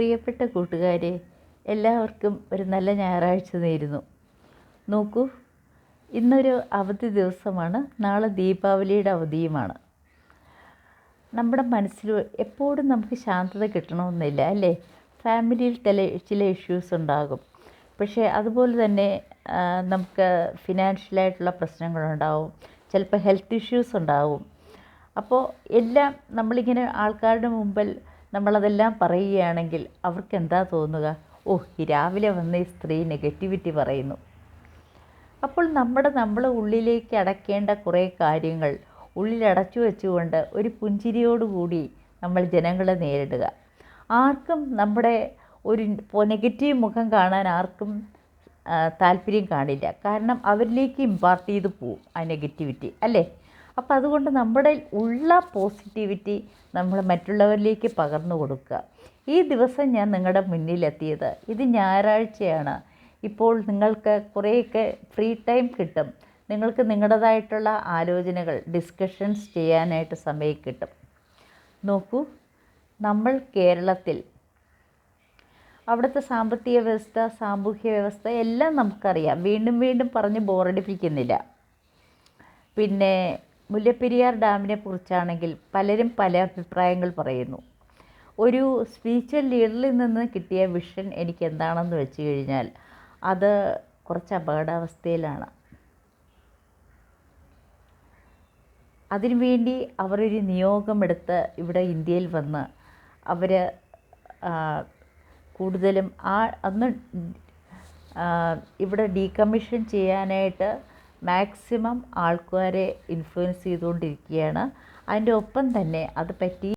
പ്രിയപ്പെട്ട കൂട്ടുകാരെ എല്ലാവർക്കും ഒരു നല്ല ഞായറാഴ്ച നേരുന്നു. നോക്കൂ ഇന്നൊരു അവധി ദിവസമാണ് നാളെ ദീപാവലിയുടെ അവധിയുമാണ്. നമ്മുടെ മനസ്സിൽ എപ്പോഴും നമുക്ക് ശാന്തത കിട്ടണമെന്നില്ല അല്ലേ? ഫാമിലിയിൽ ചില ചില ഇഷ്യൂസ് ഉണ്ടാകും. പക്ഷേ അതുപോലെ തന്നെ നമുക്ക് ഫിനാൻഷ്യലായിട്ടുള്ള പ്രശ്നങ്ങളുണ്ടാവും ചിലപ്പോൾ ഹെൽത്ത് ഇഷ്യൂസ് ഉണ്ടാവും. അപ്പോൾ എല്ലാം നമ്മളിങ്ങനെ ആൾക്കാരുടെ മുമ്പിൽ നമ്മളതെല്ലാം പറയുകയാണെങ്കിൽ അവർക്ക് എന്താ തോന്നുക ഓ രാവിലെ വന്ന ഈ സ്ത്രീ നെഗറ്റിവിറ്റി പറയുന്നു. അപ്പോൾ നമ്മുടെ നമ്മളെ ഉള്ളിലേക്ക് അടയ്ക്കേണ്ട കുറേ കാര്യങ്ങൾ ഉള്ളിലടച്ചു വെച്ചുകൊണ്ട് ഒരു പുഞ്ചിരിയോടുകൂടി നമ്മൾ ജനങ്ങളെ നേരിടുക. ആർക്കും നമ്മുടെ ഒരു നെഗറ്റീവ് മുഖം കാണാൻ ആർക്കും താല്പര്യം കാണില്ല. കാരണം അവരിലേക്ക് ഇമ്പാർട്ട് ചെയ്ത് പോവും ആ നെഗറ്റിവിറ്റി അല്ലേ? അപ്പോൾ അതുകൊണ്ട് നമ്മുടെ ഉള്ള പോസിറ്റിവിറ്റി നമ്മൾ മറ്റുള്ളവരിലേക്ക് പകർന്നു കൊടുക്കുക. ഈ ദിവസം ഞാൻ നിങ്ങളുടെ മുന്നിലെത്തിയത്. ഇത് ഞായറാഴ്ചയാണ്. ഇപ്പോൾ നിങ്ങൾക്ക് കുറേയൊക്കെ ഫ്രീ ടൈം കിട്ടും. നിങ്ങൾക്ക് നിങ്ങളുടേതായിട്ടുള്ള ആലോചനകൾ ഡിസ്കഷൻസ് ചെയ്യാനായിട്ട് സമയം കിട്ടും. നോക്കൂ നമ്മൾ കേരളത്തിൽ അവിടുത്തെ സാമ്പത്തിക വ്യവസ്ഥ സാമൂഹ്യ വ്യവസ്ഥ എല്ലാം നമുക്കറിയാം. വീണ്ടും വീണ്ടും പറഞ്ഞ് ബോറടിപ്പിക്കുന്നില്ല പിന്നെ മുല്ലപ്പെരിയാർ ഡാമിനെ കുറിച്ചാണെങ്കിൽ പലരും പല അഭിപ്രായങ്ങൾ പറയുന്നു. ഒരു സ്പിരിച്വൽ ലീഡറിൽ നിന്ന് കിട്ടിയ വിഷൻ എനിക്ക് എന്താണെന്ന് വെച്ച് കഴിഞ്ഞാൽ അത് കുറച്ച് അപകടാവസ്ഥയിലാണ്. അതിനുവേണ്ടി അവരൊരു നിയോഗമെടുത്ത് ഇവിടെ ഇന്ത്യയിൽ വന്ന് അവർ കൂടുതലും ആ അന്ന് ഇവിടെ ഡീകമ്മീഷൻ ചെയ്യാനായിട്ട് മാക്സിമം ആൾക്കാരെ ഇൻഫ്ലുവൻസ് ചെയ്തുകൊണ്ടിരിക്കുകയാണ്. അതിന്റെ ഒപ്പം തന്നെ അത് പറ്റി